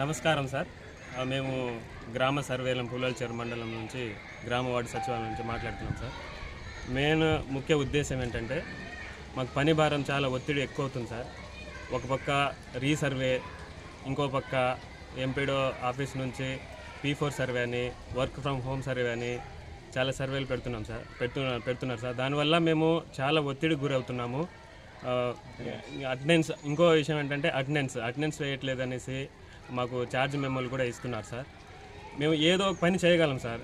నమస్కారం సార్. మేము గ్రామ సర్వేలం పుల్లలచెరు మండలం నుంచి గ్రామ వార్డు సచివాలయం నుంచి మాట్లాడుతున్నాం సార్. మెయిన్ ముఖ్య ఉద్దేశం ఏంటంటే మాకు పని భారం చాలా ఒత్తిడి ఎక్కువ అవుతుంది సార్. ఒక పక్క రీసర్వే ఇంకో పక్క ఎంపీడో ఆఫీస్ నుంచి పీ ఫోర్ సర్వే అని వర్క్ ఫ్రమ్ హోమ్ సర్వే అని చాలా సర్వేలు పెడుతున్నాం సార్. పెడుతున్నారు పెడుతున్నారు సార్. దానివల్ల మేము చాలా ఒత్తిడికి గురవుతున్నాము. అటెండెన్స్ ఇంకో విషయం ఏంటంటే అటెండెన్స్ అటెండెన్స్ వేయట్లేదు అనేసి మాకు ఛార్జ్ మెమోలు కూడా ఇస్తున్నారు సార్. మేము ఏదో ఒక పని చేయగలం సార్.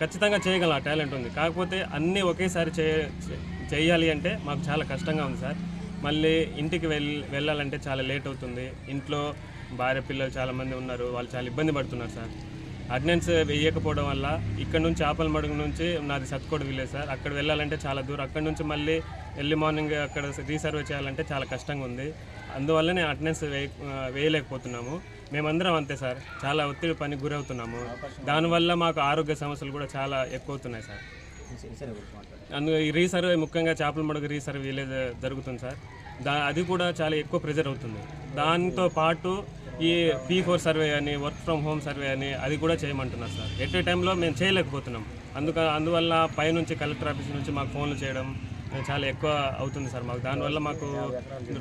ఖచ్చితంగా చేయగలం ఆ టాలెంట్ ఉంది. కాకపోతే అన్నీ ఒకేసారి చే చే- చేయాలి అంటే మాకు చాలా కష్టంగా ఉంది సార్. మళ్ళీ ఇంటికి వెళ్ వెళ్ళాలంటే చాలా లేట్ అవుతుంది. ఇంట్లో భార్య పిల్లలు చాలామంది ఉన్నారు. వాళ్ళు చాలా ఇబ్బంది పడుతున్నారు సార్. అటెండెన్స్ వేయకపోవడం వల్ల ఇక్కడ నుంచి చేపల మడుగు నుంచి నాది సత్కోడు విలేజ్ సార్. అక్కడ వెళ్ళాలంటే చాలా దూరం. అక్కడ నుంచి మళ్ళీ ఎర్లీ మార్నింగ్ అక్కడ రీసర్వే చేయాలంటే చాలా కష్టంగా ఉంది. అందువల్లనే అటెండెన్స్ వేయ వేయలేకపోతున్నాము. మేమందరం అంతే సార్. చాలా ఒత్తిడి పని గురవుతున్నాము. దానివల్ల మాకు ఆరోగ్య సమస్యలు కూడా చాలా ఎక్కువ అవుతున్నాయి సార్. అందు ఈ రీసర్వే ముఖ్యంగా చేపల మడుగు రీసర్వే విలేజ్ జరుగుతుంది సార్. దా అది కూడా చాలా ఎక్కువ ప్రెజర్ అవుతుంది. దాంతో పాటు ఈ పీ ఫోర్ సర్వే అని వర్క్ ఫ్రమ్ హోమ్ సర్వే అని అది కూడా చేయమంటున్నారు సార్. ఎట్ ఏ టైంలో మేము చేయలేకపోతున్నాం. అందుక అందువల్ల పైనుంచి కలెక్టర్ ఆఫీస్ నుంచి మాకు ఫోన్లు చేయడం చాలా ఎక్కువ అవుతుంది సార్ మాకు. దానివల్ల మాకు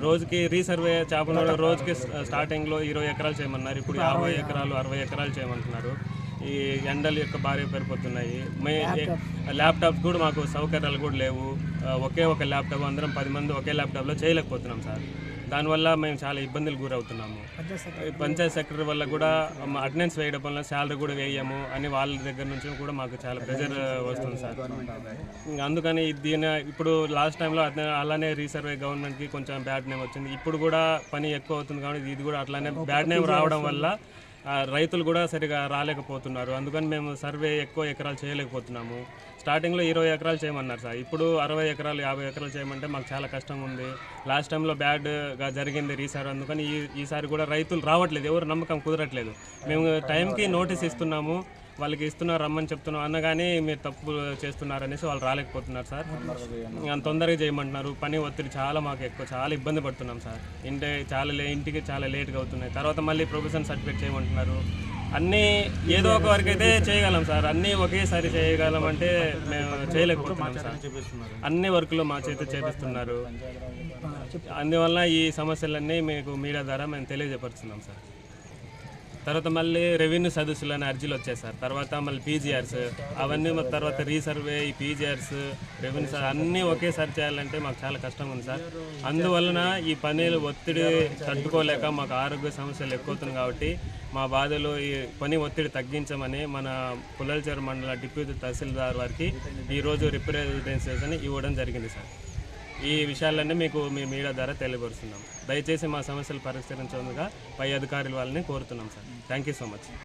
రోజుకి రీసర్వే చేపలు రోజుకి స్టార్టింగ్లో ఇరవై ఎకరాలు చేయమన్నారు. ఇప్పుడు యాభై ఎకరాలు అరవై ఎకరాలు చేయమంటున్నారు. ఈ ఎండలు యొక్క భారీ పెరిగిపోతున్నాయి. మే ల్యాప్టాప్స్ కూడా మాకు సౌకర్యాలు కూడా లేవు. ఒకే ఒక ల్యాప్టాప్ అందరం పది మంది ఒకే ల్యాప్టాప్లో చేయలేకపోతున్నాం సార్. దానివల్ల మేము చాలా ఇబ్బందులు గురవుతున్నాము. పంచాయత్ సెక్రటరీ వల్ల కూడా అటెండెన్స్ వేయడం వల్ల శాలరీ కూడా వేయము అని వాళ్ళ దగ్గర నుంచి కూడా మాకు చాలా ప్రెజర్ వస్తుంది సార్. అందుకని దీని ఇప్పుడు లాస్ట్ టైంలో అలానే రీసర్వే గవర్నమెంట్కి కొంచెం బ్యాడ్ నేమ్ వచ్చింది. ఇప్పుడు కూడా పని ఎక్కువ అవుతుంది కాబట్టి ఇది కూడా అట్లానే బ్యాడ్ నేమ్ రావడం వల్ల రైతులు కూడా సరిగా రాలేకపోతున్నారు. అందుకని మేము సర్వే ఎక్కువ ఎకరాలు చేయలేకపోతున్నాము. స్టార్టింగ్లో ఇరవై ఎకరాలు చేయమన్నారు సార్. ఇప్పుడు అరవై ఎకరాలు యాభై ఎకరాలు చేయమంటే మాకు చాలా కష్టంగా ఉంది. లాస్ట్ టైంలో బ్యాడ్గా జరిగింది రీసార్ అందుకని ఈ ఈసారి కూడా రైతులు రావట్లేదు. ఎవరు నమ్మకం కుదరట్లేదు. మేము టైంకి నోటీస్ ఇస్తున్నాము. వాళ్ళకి ఇస్తున్నారు రమ్మని చెప్తున్నాం అన్నగాని మీరు తప్పు చేస్తున్నారనేసి వాళ్ళు రాలేకపోతున్నారు సార్. అంత తొందరగా చేయమంటున్నారు. పని ఒత్తిడి చాలా మాకు ఎక్కువ చాలా ఇబ్బంది పడుతున్నాం సార్. ఇంటి చాలా లే ఇంటికి చాలా లేట్గా అవుతున్నాయి. తర్వాత మళ్ళీ ప్రొఫెషన్ సర్టిఫికేట్ చేయమంటున్నారు. అన్నీ ఏదో ఒక వరకు అయితే చేయగలం సార్. అన్నీ ఒకేసారి చేయగలం అంటే మేము చేయలేకపోతున్నాం సార్. అన్ని వర్కులు మా చేత చేపిస్తున్నారు. అందువల్ల ఈ సమస్యలన్నీ మీకు మీడియా ద్వారా మేము తెలియజేపరుస్తున్నాం సార్. తర్వాత మళ్ళీ రెవెన్యూ సదస్సులు అనే అర్జీలు వచ్చాయి సార్. తర్వాత మళ్ళీ పీజీఆర్స్ అవన్నీ తర్వాత రీసర్వే ఈ పీజీఆర్స్ రెవెన్యూ సార్ అన్నీ ఒకేసారి చేయాలంటే మాకు చాలా కష్టంగా ఉంది సార్. అందువలన ఈ పనులు ఒత్తిడి తట్టుకోలేక మాకు ఆరోగ్య సమస్యలు ఎక్కువ కాబట్టి మా బాధలు ఈ పని ఒత్తిడి తగ్గించమని మన పుల్లలచేరు మండల డిప్యూటీ తహసీల్దార్ వారికి ఈరోజు రిప్రజెంటేషన్ ఇవ్వడం జరిగింది సార్. ఈ విషయాలన్నీ మీకు మీ మీడియా ద్వారా తెలియపరుస్తున్నాం. దయచేసి మా సమస్యలు పరిష్కరించేందుగా పై అధికారుల వాళ్ళని కోరుతున్నాం sir. Thank you so much